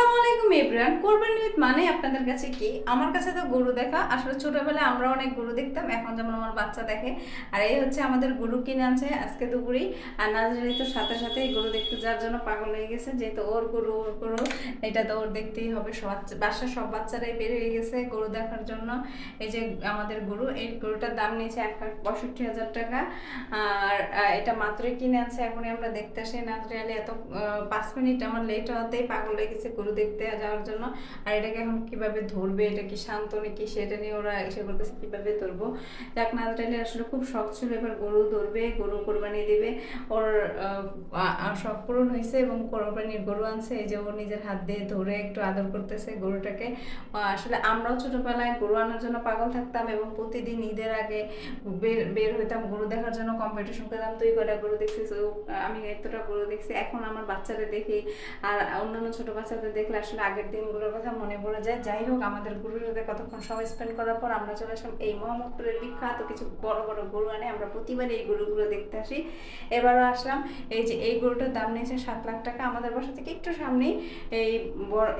Para on. আলাইকুম everyone কোরবানি ঈদ মানে আপনাদের কাছে কি? আমার কাছে তো গরু দেখা। আসলে ছোটবেলায় আমরা অনেক গরু দেখতাম, এখন যেমন আমার বাচ্চা দেখে। আর এই হচ্ছে আমাদের গরু কিনে আনছে আজকে দুপুরেই। আর নাজরাই তো সাথে সাথে এই গরু দেখতে যার জন্য পাগল হয়ে গেছে। যেহেতু ওর গরু ওর গরু, এটা তো ওর দেখতেই হবে। সব বাসার সব বাচ্চারাই বের হয়ে গেছে গরু দেখার জন্য। এই যে আমাদের গরু, এই গরুটার দাম নিয়েছে এক লাখ পঁয়ষট্টি হাজার টাকা। আর এটা মাত্রই কিনে আনছে। এখনই আমরা দেখতে আসি। নাজরিয়ালি এত পাঁচ মিনিট আমার লেট হতেই পাগল হয়ে গেছে গরু দেখতে। যাওয়ার জন্য। আর এটাকে এখন কীভাবে ধরবে, এটা কি শান্ত নাকি সেটা নিয়ে ওরা এসে করতেছে কীভাবে ধরবো। যাক নাজরাইলে আসলে খুব শখ ছিল, এবার গরু ধরবে, গরু কোরবানি দিবে। ওর শখ পূরণ হয়েছে এবং কোরবানির গরু আনছে। এই যে ও নিজের হাত দিয়ে ধরে একটু আদর করতেছে গরুটাকে। আসলে আমরাও ছোটবেলায় গরু আনার জন্য পাগল থাকতাম এবং প্রতিদিন ঈদের আগে বের বের হইতাম, গরু দেখার জন্য কম্পিটিশন করতাম। তুই কটা গরু দেখছিস? আমি এতটা গরু দেখছি। এখন আমার বাচ্চাদের দেখি, আর অন্যান্য ছোট বাচ্চাদের দেখলে আসলে আগের দিনগুলোর কথা মনে পড়ে যায়। যাই হোক, আমাদের গরুর সাথে কতক্ষণ সময় স্পেন্ড করার পর আমরা চলে আসলাম এই মোহাম্মদপুরের বিখ্যাত কিছু বড় বড় গরু আনে। আমরা প্রতিবার এই গরুগুলো দেখতে আসি। এবারও আসলাম। এই যে এই গরুটার দাম নিয়েছে সাত লাখ টাকা। আমাদের বাসা থেকে একটু সামনেই এই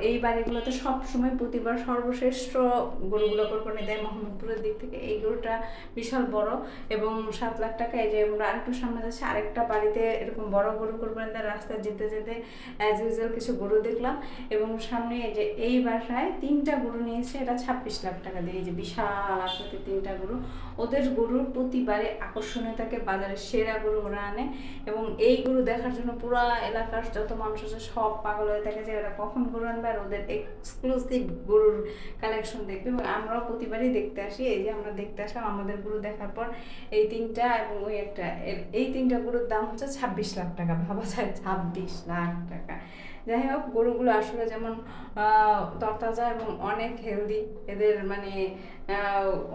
এই বাড়িগুলোতে সব সময় প্রতিবার সর্বশ্রেষ্ঠ গরুগুলো কোরবানি দেয় মোহাম্মদপুরের দিক থেকে। এই গরুটা বিশাল বড় এবং সাত লাখ টাকা। এই যে আমরা আরেকটু সামনে যাচ্ছি, আরেকটা বাড়িতে এরকম বড় গরু কোরবানি দেয়। রাস্তায় যেতে যেতে অ্যাজ ইউজুয়াল কিছু গরু দেখলাম এবং সামনে যে এই বাসায় তিনটা গরু নিয়েছে, এটা ছাব্বিশ লাখ টাকা দিয়ে। এই যে বিশাল আকৃতি তিনটা গরু। ওদের গরুর প্রতিবারে আকর্ষণীয় থাকে বাজারের সেরা গরু ওরা আনে। এবং এই গরু দেখার জন্য পুরো এলাকার যত মানুষ আছে সব পাগল হয়ে থাকে যে এরা কখন গরু আনবে আর ওদের এক্সক্লুসিভ গরুর কালেকশন দেখবে। এবং আমরাও প্রতিবারই দেখতে আসি। এই যে আমরা দেখতে আসলাম, আমাদের গরু দেখার পর এই তিনটা এবং ওই একটা এই তিনটা গরুর দাম হচ্ছে ছাব্বিশ লাখ টাকা। ভাবা যায় ছাব্বিশ লাখ টাকা। যাই হোক গরুগুলো আসলে যেমন তরতাজা এবং অনেক হেলদি এদের মানে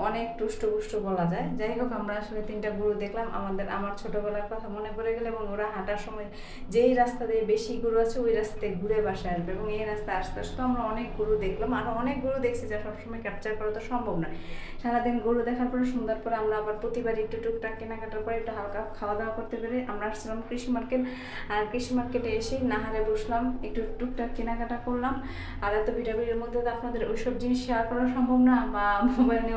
অনেক টুষ্টপুষ্ট বলা যায়। যাই হোক, আমরা আসলে তিনটা গরু দেখলাম। আমাদের, আমার ছোটবেলার কথা মনে পড়ে গেলে এবং ওরা হাঁটার সময় যেই রাস্তা দিয়ে বেশি গরু আছে, ওই রাস্তাতে ঘুরে বাসায় আসবে এবং এই রাস্তায় আস্তে আস্তে আমরা অনেক গরু দেখলাম। আরও অনেক গরু দেখছি যা সবসময় ক্যাপচার করা তো সম্ভব নয়। সারাদিন গরু দেখার পরে সুন্দর পরে আমরা আবার প্রতিবার একটু টুকটাক কেনাকাটার পরে একটু হালকা খাওয়া দাওয়া করতে পেরে আমরা আসছিলাম কৃষি মার্কেট। আর কৃষি মার্কেটে এসে নাহারে বসলাম, একটু টুকটাক কেনাকাটা করলাম। আর এত ভিডিওর মধ্যে তো আপনাদের ওইসব জিনিস শেয়ার করা সম্ভব না বা ಮೊನ್ನೆ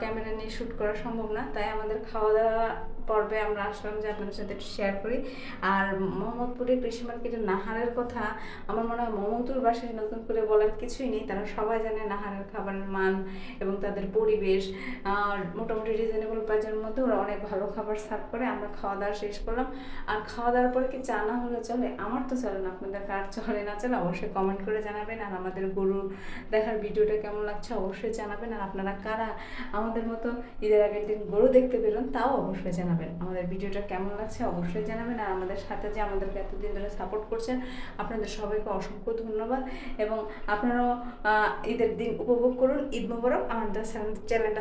ক্যামেরা নিয়ে শ্যুট করা সম্ভব না, তাই আমাদের খাওয়া দাওয়া পর্বে আমরা আসলাম যে আপনাদের সাথে একটু শেয়ার করি। আর মোহাম্মদপুরে কৃষি মার্কেটের নাহারের কথা আমার মনে হয় মোহাম্মদপুর বাসায় নতুন করে বলার কিছুই নেই। তারা সবাই জানে নাহারের খাবারের মান এবং তাদের পরিবেশ, আর মোটামুটি রিজনেবল প্রাইজের মধ্যে ওরা অনেক ভালো খাবার সার্ভ করে। আমরা খাওয়া দাওয়া শেষ করলাম। আর খাওয়া দাওয়ার পরে কি চা না হলে চলে? আমার তো চলে না। আপনাদের কার চলে না চলে? অবশ্যই কমেন্ট করে জানাবেন। আর আমাদের গরু দেখার ভিডিওটা কেমন লাগছে অবশ্যই জানাবেন। আর আপনারা কারা আমাদের মতো ঈদের আগের দিন গরু দেখতে পেলেন, তাও অবশ্যই জানাবেন। আমাদের ভিডিওটা কেমন লাগছে অবশ্যই জানাবেন, আর আমাদের সাথে যে আমাদেরকে এতদিন ধরে সাপোর্ট করছেন, আপনাদের সবাইকে অসংখ্য ধন্যবাদ। এবং আপনারাও ঈদের দিন উপভোগ করুন। ঈদ মোবারক, আমাদের চ্যানেলটা